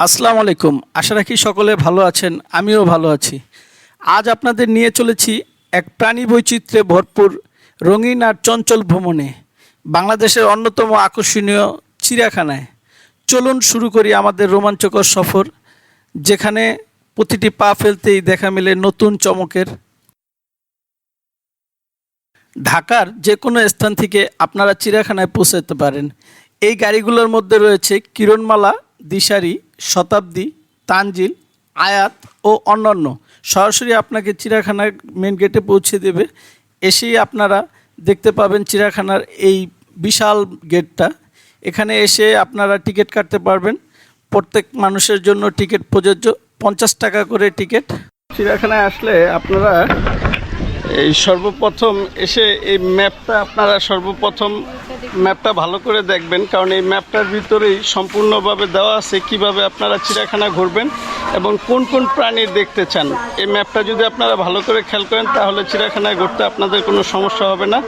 আসসালামু আলাইকুম। আশা রাখি সকলে ভালো আছেন, আমিও ভালো আছি। আজ আপনাদের নিয়ে চলেছি এক প্রাণী বৈচিত্র্যে ভরপুর রঙিন আর চঞ্চল ভ্রমণে, বাংলাদেশের অন্যতম আকর্ষণীয় চিড়িয়াখানায়। চলুন শুরু করি আমাদের রোমাঞ্চকর সফর, যেখানে প্রতিটি পা ফেলতেই দেখা মেলে নতুন চমকের। ঢাকার যে কোনো স্থান থেকে আপনারা চিড়িয়াখানায় পৌঁছাতে পারেন। এই গাড়িগুলোর মধ্যে রয়েছে কিরণমালা দিশারি, শতাব্দী, তানজিল, আয়াত ও অন্যান্য। সরাসরি আপনাকে চিড়িয়াখানার মেন গেটে পৌঁছে দেবে। এসেই আপনারা দেখতে পাবেন চিড়িয়াখানার এই বিশাল গেটটা এখানে এসে আপনারা টিকিট কাটতে পারবেন। প্রত্যেক মানুষের জন্য টিকিট প্রযোজ্য। পঞ্চাশ টাকা করে টিকিট চিড়িয়াখানায় আসলে আপনারা এই সর্বপ্রথম এসে এই ম্যাপটা আপনারা সর্বপ্রথম ম্যাপটা ভালো করে দেখবেন, কারণ এই ম্যাপটার ভিতরেই সম্পূর্ণভাবে দেওয়া আছে কীভাবে আপনারা চিড়িয়াখানা ঘুরবেন এবং কোন কোন প্রাণী দেখতে চান। এই ম্যাপটা যদি আপনারা ভালো করে খেয়াল করেন, তাহলে চিড়িয়াখানায় ঘুরতে আপনাদের কোনো সমস্যা হবে না।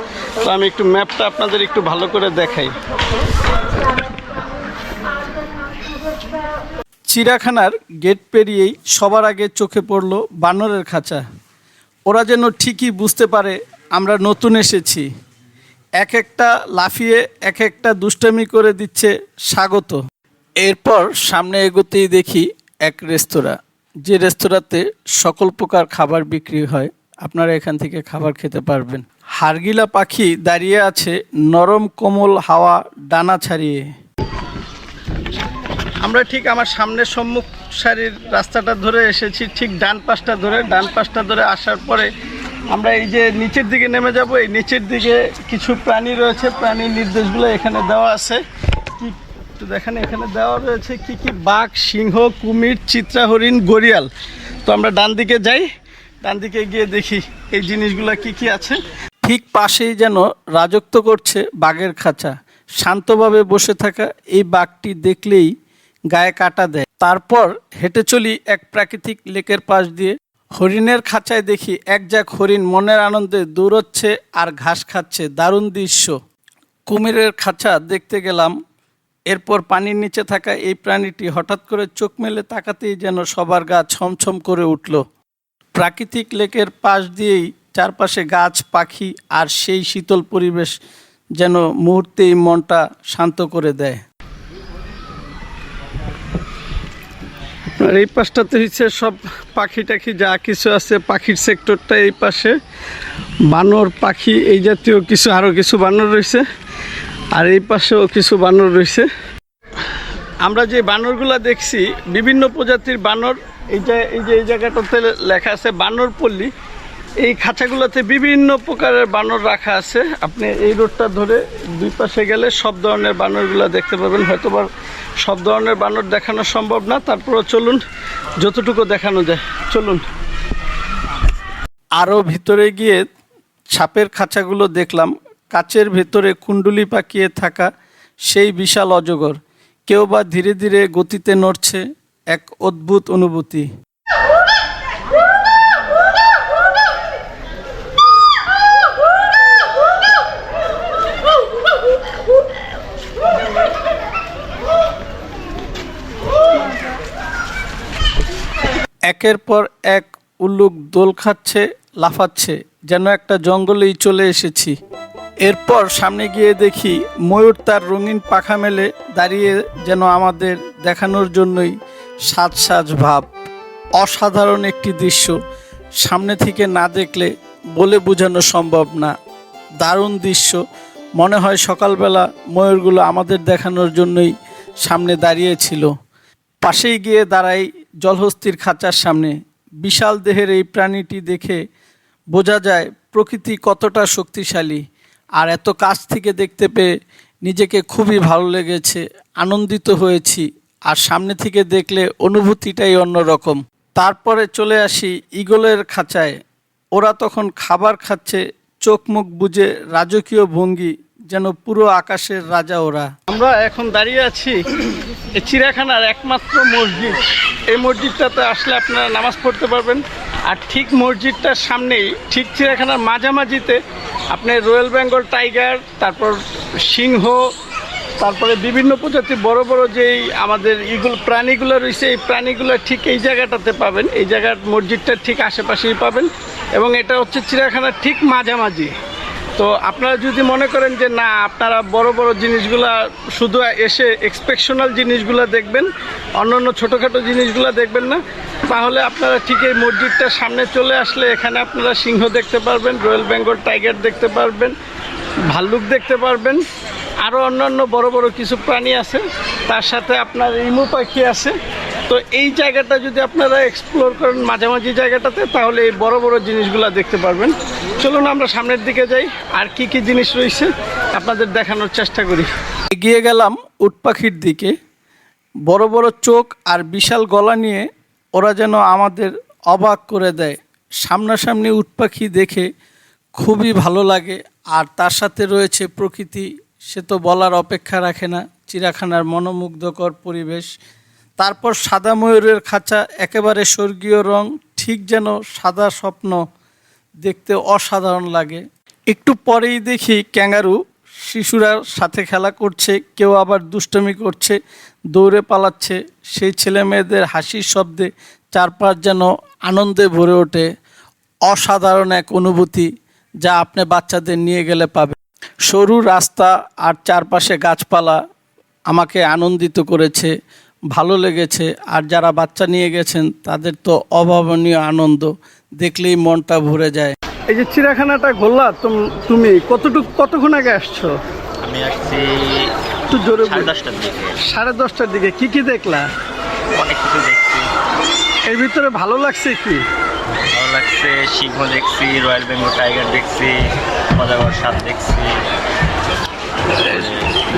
তো আমি একটু ম্যাপটা আপনাদের একটু ভালো করে দেখাই। চিড়িয়াখানার গেট পেরিয়েই সবার আগে চোখে পড়ল বানরের খাঁচা। ওরা যেন ঠিকই বুঝতে পারে, আমরা নতুন এসেছি। এক একটা লাফিয়ে, এক একটা দুষ্টামি করে দিচ্ছে স্বাগত। এরপর সামনে এগোতেই দেখি এক রেস্তোরাঁ, যে রেস্তোরাঁতে সকল প্রকার খাবার বিক্রি হয়। আপনারা এখান থেকে খাবার খেতে পারবেন। হারগিলা পাখি দাঁড়িয়ে আছে নরম কোমল হাওয়া ডানা ছাড়িয়ে। আমরা ঠিক আমার সামনের সম্মুখ সারির রাস্তাটা ধরে এসেছি, ঠিক ডান পাশটা ধরে। ডান পাশটা ধরে আসার পরে আমরা এই যে নিচের দিকে নেমে যাব, এই নিচের দিকে কিছু প্রাণী রয়েছে। প্রাণীর নির্দেশগুলো এখানে দেওয়া আছে। কি একটু দেখেন, এখানে দেওয়া রয়েছে কি কি? বাঘ, সিংহ, কুমির চিত্রা হরিণ গরিয়াল তো আমরা ডান দিকে যাই, ডান দিকে গিয়ে দেখি এই জিনিসগুলো কি কি আছে। ঠিক পাশেই যেন রাজত্ব করছে বাঘের খাঁচা। শান্তভাবে বসে থাকা এই বাঘটি দেখলেই গায়ে কাটা দেয়। তারপর হেঁটে চলি এক প্রাকৃতিক লেকের পাশ দিয়ে। হরিণের খাঁচায় দেখি এক যাক হরিণ মনের আনন্দে দৌড়চ্ছে আর ঘাস খাচ্ছে। দারুণ দৃশ্য। কুমিরের খাঁচা দেখতে গেলাম। এরপর পানির নিচে থাকা এই প্রাণীটি হঠাৎ করে চোখ মেলে তাকাতেই যেন সবার গা ছমছম করে উঠল। প্রাকৃতিক লেকের পাশ দিয়েই চারপাশে গাছ, পাখি আর সেই শীতল পরিবেশ যেন মুহূর্তেই মনটা শান্ত করে দেয়। আর এই পাশটাতে হচ্ছে সব পাখি টাখি, যা কিছু আছে পাখির সেক্টরটা এই পাশে। বানর, পাখি, এই জাতীয় কিছু আরও কিছু বানর রয়েছে আর এই পাশেও কিছু বানর রয়েছে আমরা যে বানরগুলো দেখছি, বিভিন্ন প্রজাতির বানর, এই যে এই যে, এই জায়গাটাতে লেখা আছে বানর পল্লী এই খাঁচাগুলোতে বিভিন্ন প্রকারের বানর রাখা আছে। আপনি এই রোডটা ধরে দুই পাশে গেলে সব ধরনের বানরগুলো দেখতে পাবেন। হয়তো বা সব ধরনের বানর দেখানো সম্ভব না। তারপরে চলুন, যতটুকু দেখানো যায়, চলুন। আরও ভিতরে গিয়ে ছাপের খাঁচাগুলো দেখলাম। কাচের ভেতরে কুণ্ডুলি পাকিয়ে থাকা সেই বিশাল অজগর। কেউ বা ধীরে ধীরে গতিতে নড়ছে এক অদ্ভুত অনুভূতি। একের পর এক উল্লুক দোল খাচ্ছে, লাফাচ্ছে, যেন একটা জঙ্গলেই চলে এসেছি। এরপর সামনে গিয়ে দেখি ময়ূর তার রঙিন পাখা মেলে দাঁড়িয়ে যেন আমাদের দেখানোর জন্যই সাজ সাজ ভাব। অসাধারণ একটি দৃশ্য। সামনে থেকে না দেখলে বলে বোঝানো সম্ভব না। দারুণ দৃশ্য। মনে হয় সকালবেলা ময়ূরগুলো আমাদের দেখানোর জন্যই সামনে দাঁড়িয়েছিল। পাশেই গিয়ে দাঁড়াই জলহস্তির খাঁচার সামনে। বিশাল দেহের এই প্রাণীটি দেখে বোঝা যায় প্রকৃতি কতটা শক্তিশালী। আর এত কাছ থেকে দেখতে পেয়ে নিজেকে খুবই ভালো লেগেছে, আনন্দিত হয়েছি। আর সামনে থেকে দেখলে অনুভূতিটাই অন্যরকম। তারপরে চলে আসি ইগলের খাঁচায়। ওরা তখন খাবার খাচ্ছে, চোখ মুখ বুঝে রাজকীয় ভঙ্গি যেন পুরো আকাশের রাজা ওরা। আমরা এখন দাঁড়িয়ে আছি চিড়িয়াখানার একমাত্র মসজিদ। এই মসজিদটাতে আসলে আপনারা নামাজ পড়তে পারবেন। আর ঠিক মসজিদটার সামনেই, ঠিক চিড়িয়াখানার মাঝামাঝিতে আপনি রয়্যাল বেঙ্গল টাইগার, তারপর সিংহ, তারপরে বিভিন্ন প্রজাতির বড় বড় যেই আমাদের ইগুলো প্রাণীগুলো রয়েছে, এই প্রাণীগুলো ঠিক এই জায়গাটাতে পাবেন। এই জায়গার মসজিদটার ঠিক আশেপাশেই পাবেন। এবং এটা হচ্ছে চিড়িয়াখানার ঠিক মাঝামাঝি। তো আপনারা যদি মনে করেন যে না, আপনারা বড় বড় জিনিসগুলা শুধু এসে এক্সপেকশনাল জিনিসগুলো দেখবেন অন্য অন্য ছোটোখাটো জিনিসগুলো দেখবেন না, তাহলে আপনারা ঠিক এই মসজিদটার সামনে চলে আসলে এখানে আপনারা সিংহ দেখতে পারবেন, রয়্যাল বেঙ্গল টাইগার দেখতে পারবেন, ভাল্লুক দেখতে পারবেন আরও অন্যান্য বড় বড় কিছু প্রাণী আছে, তার সাথে আপনার ইমু পাখি আছে তো এই জায়গাটা যদি আপনারা এক্সপ্লোর করেন মাঝামাঝি জায়গাটাতে, তাহলে এই বড় বড় জিনিসগুলো দেখতে পারবেন। চলুন আমরা সামনের দিকে যাই, আর কি কি জিনিস রয়েছে আপনাদের দেখানোর চেষ্টা করি। এগিয়ে গেলাম উটপাখির দিকে। বড় বড় চোখ আর বিশাল গলা নিয়ে ওরা যেন আমাদের অবাক করে দেয়। সামনাসামনি উটপাখি দেখে খুবই ভালো লাগে, আর তার সাথে রয়েছে প্রকৃতি। সে তো বলার অপেক্ষা রাখে না চিড়াখানার মনোমুগ্ধকর পরিবেশ। তারপর সাদা ময়ূরের খাঁচা, একেবারে স্বর্গীয় রং, ঠিক যেন সাদা স্বপ্ন দেখতে অসাধারণ লাগে। একটু পরেই দেখি ক্যাঙ্গারু, শিশুরা সাথে খেলা করছে, কেউ আবার দুষ্টমি করছে, দৌড়ে পালাচ্ছে। সেই ছেলে মেয়েদের হাসির শব্দে চারপাশ যেন আনন্দে ভরে ওঠে। অসাধারণ এক অনুভূতি যা আপনি বাচ্চাদের নিয়ে গেলে পাবেন সরু রাস্তা আর চারপাশে গাছপালা আমাকে আনন্দিত করেছে। ভালো লেগেছে। আর যারা বাচ্চা নিয়ে গেছেন তাদের তো অভাবনীয় আনন্দ। দেখলেই মনটা ভরে যায়। এই যে চিড়িয়াখানাটা ঘোরলা তুমি কতটুকু কতক্ষণ আগে আসছো? আমি আসছি একটু জোরে সাড়ে দশটার দিকে। সাড়ে দশটার দিকে কি কি দেখলা? অনেক কিছু দেখছি। এর ভিতরে ভালো লাগছে কি? ভালো লাগছে সিংহ দেখছি রয়্যাল বেঙ্গল টাইগার দেখছি মজাগর সাপ দেখছি।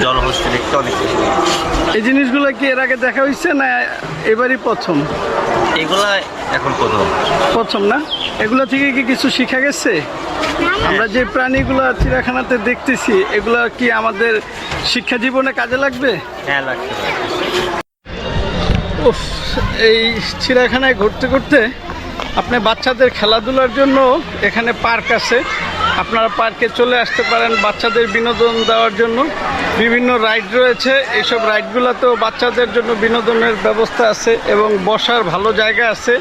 জলহস্তি দেখতে অনেক এই জিনিসগুলো কি এর আগে দেখা হয়েছে না এবারই প্রথম? এগুলা এখন প্রথম। প্রথম না? এগুলো থেকে কি কিছু শিখা গেছে? আমরা যে প্রাণীগুলো চিড়িয়াখানাতে দেখতেছি এগুলো কি আমাদের শিক্ষা জীবনে কাজে লাগবে? হ্যাঁ লাগছে উফ এই চিড়িয়াখানায় ঘুরতে ঘুরতে আপনি বাচ্চাদের খেলাধুলার জন্য এখানে পার্ক আছে। আপনারা পার্কে চলে আসতে পারেন বাচ্চাদের বিনোদন দেওয়ার জন্য। বিভিন্ন রাইড রয়েছে। এইসব রাইডগুলোতেও বাচ্চাদের জন্য বিনোদনের ব্যবস্থা আছে এবং বসার ভালো জায়গা আছে।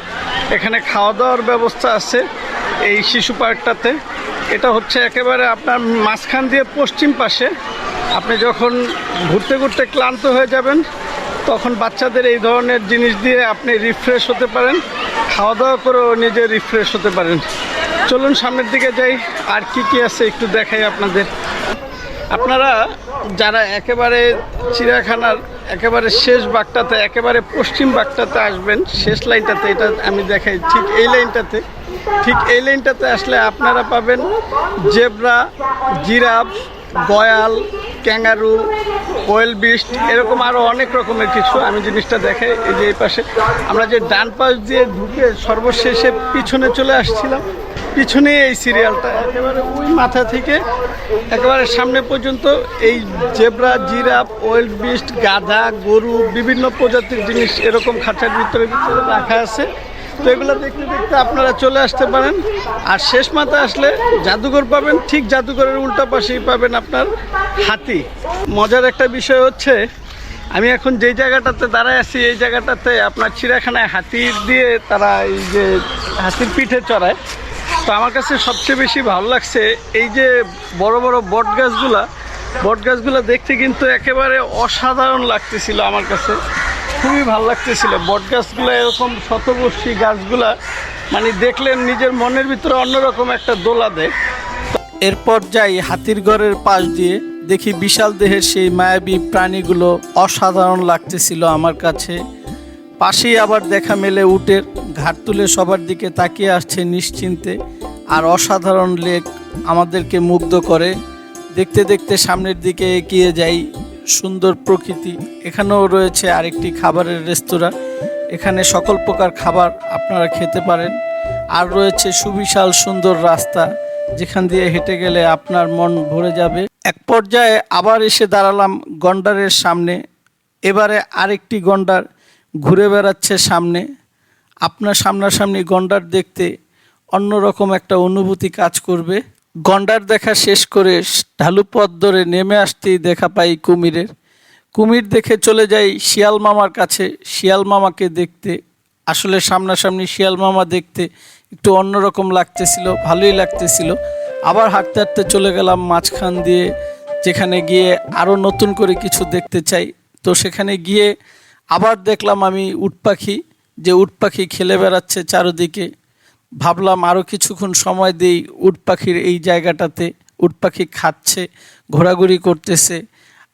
এখানে খাওয়া দাওয়ার ব্যবস্থা আছে এই শিশু পার্কটাতে। এটা হচ্ছে একেবারে আপনার মাঝখান দিয়ে পশ্চিম পাশে। আপনি যখন ঘুরতে ঘুরতে ক্লান্ত হয়ে যাবেন, তখন বাচ্চাদের এই ধরনের জিনিস দিয়ে আপনি রিফ্রেশ হতে পারেন। খাওয়া দাওয়া করেও নিজে রিফ্রেশ হতে পারেন। চলুন সামনের দিকে যাই, আর কি কি আছে একটু দেখাই আপনাদের। আপনারা যারা একেবারে চিড়িয়াখানার একেবারে শেষ বাগটাতে একেবারে পশ্চিম বাগটাতে আসবেন, শেষ লাইনটাতে, এটা আমি দেখাই, ঠিক এই লাইনটাতে, ঠিক এই লাইনটাতে আসলে আপনারা পাবেন জেব্রা, জিরাফ, গয়াল, ক্যাঙ্গারু কোয়েল বিস্ট, এরকম আরও অনেক রকমের কিছু আমি জিনিসটা দেখাই, এই যে এই পাশে। আমরা যে ডান পাশ দিয়ে ঢুকে সর্বশেষে পিছনে চলে আসছিলাম পিছনে এই সিরিয়ালটা একেবারে ওই মাথা থেকে একেবারে সামনে পর্যন্ত এই জেব্রা, জিরাফ ওয়েল্ড বিস্ট, গাধা, গরু, বিভিন্ন প্রজাতির জিনিস এরকম খাঁচার ভিতরে ভিতরে রাখা আছে। তো এগুলো দেখতে দেখতে আপনারা চলে আসতে পারেন। আর শেষ মাথা আসলে জাদুঘর পাবেন, ঠিক জাদুঘরের উল্টা পাশেই পাবেন আপনার হাতি। মজার একটা বিষয় হচ্ছে, আমি এখন যেই জায়গাটাতে দাঁড়ায় আছি, এই জায়গাটাতে আপনার চিড়িয়াখানায় হাতির দিয়ে তারা এই যে হাতির পিঠে চড়ায়। তো আমার কাছে সবচেয়ে বেশি ভালো লাগছে এই যে বড় বড় বট গাছগুলা, বট গাছগুলো দেখতে কিন্তু একেবারে অসাধারণ লাগতেছিল আমার কাছে। খুবই ভালো লাগতেছিল। বট গাছগুলো এরকম শতবর্ষী গাছগুলা মানে দেখলে নিজের মনের ভিতরে অন্যরকম একটা দোলা দেয়। এরপর যাই হাতির ঘরের পাশ দিয়ে, দেখি বিশাল দেহের সেই মায়াবী প্রাণীগুলো অসাধারণ লাগতেছিল আমার কাছে। পাশেই আবার দেখা মেলে উটের ঘাট তুলে সবার দিকে তাকিয়ে আসছে নিশ্চিন্তে। আর অসাধারণ লেক আমাদেরকে মুগ্ধ করে। দেখতে দেখতে সামনের দিকে এগিয়ে যাই সুন্দর প্রকৃতি। এখানেও রয়েছে আরেকটি খাবারের রেস্তোরাঁ। এখানে সকল প্রকার খাবার আপনারা খেতে পারেন। আর রয়েছে সুবিশাল সুন্দর রাস্তা। যেখান দিয়ে হেঁটে গেলে আপনার মন ভরে যাবে। এক পর্যায়ে আবার এসে দাঁড়ালাম গন্ডারের সামনে। এবারে আরেকটি গন্ডার ঘুরে বেড়াচ্ছে সামনে। আপনার সামনাসামনি গন্ডার দেখতে অন্যরকম একটা অনুভূতি কাজ করবে। গন্ডার দেখা শেষ করে ঢালু পথ ধরে নেমে আসতেই দেখা পাই কুমিরের। কুমির দেখে চলে যাই শিয়াল মামার কাছে। শিয়াল মামাকে দেখতে, আসলে সামনাসামনি শিয়াল মামা দেখতে একটু অন্যরকম লাগতেছিল, ভালোই লাগতেছিল। আবার হাঁটতে হাঁটতে চলে গেলাম মাঝখান দিয়ে, যেখানে গিয়ে আরও নতুন করে কিছু দেখতে চাই। তো সেখানে গিয়ে আবার দেখলাম আমি উট পাখি, যে উট পাখি খেলে বেড়াচ্ছে চারদিকে। ভাবলাম আরও কিছুক্ষণ সময় দেই, উট পাখির এই জায়গাটাতে। উট পাখি খাচ্ছে, ঘোরাঘুরি করতেছে।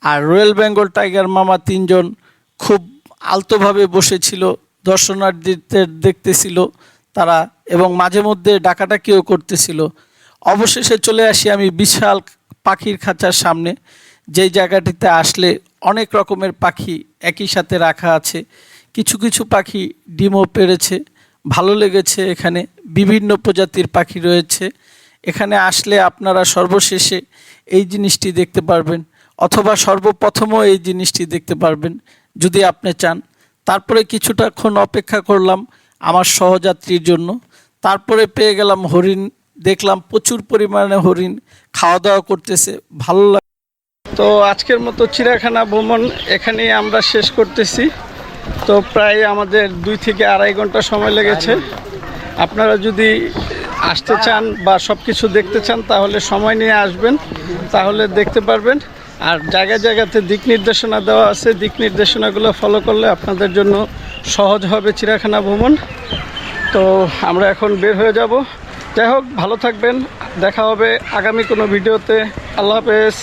আর রয়্যাল বেঙ্গল টাইগার মামা তিনজন খুব আলতোভাবে বসেছিল, দর্শনার্থীদের দেখতেছিল তারা এবং মাঝে মধ্যে ডাকাডাকিও করতেছিল। অবশেষে চলে আসি আমি বিশাল পাখির খাঁচার সামনে। যেই জায়গাটিতে আসলে অনেক রকমের পাখি একই সাথে রাখা আছে। কিছু কিছু পাখি ডিমও পেরেছে ভালো লেগেছে এখানে। বিভিন্ন প্রজাতির পাখি রয়েছে। এখানে আসলে আপনারা সর্বশেষে এই জিনিসটি দেখতে পারবেন, অথবা সর্বপ্রথমও এই জিনিসটি দেখতে পারবেন, যদি আপনি চান। তারপরে কিছুটাক্ষণ অপেক্ষা করলাম আমার সহযাত্রীর জন্য। তারপরে পেয়ে গেলাম হরিণ, দেখলাম প্রচুর পরিমাণে হরিণ খাওয়া দাওয়া করতেছে, ভালো লাগে তো আজকের মতো চিড়িয়াখানা ভ্রমণ এখানেই আমরা শেষ করতেছি। তো প্রায় আমাদের দুই থেকে আড়াই ঘণ্টা সময় লেগেছে। আপনারা যদি আসতে চান বা সব কিছু দেখতে চান, তাহলে সময় নিয়ে আসবেন, তাহলে দেখতে পারবেন। আর জায়গা জায়গাতে দিক নির্দেশনা দেওয়া আছে। দিক নির্দেশনাগুলো ফলো করলে আপনাদের জন্য সহজ হবে চিড়িয়াখানা ভ্রমণ। তো আমরা এখন বের হয়ে যাব। যাই হোক, ভালো থাকবেন। দেখা হবে আগামী কোনো ভিডিওতে। আল্লাহ হাফেজ।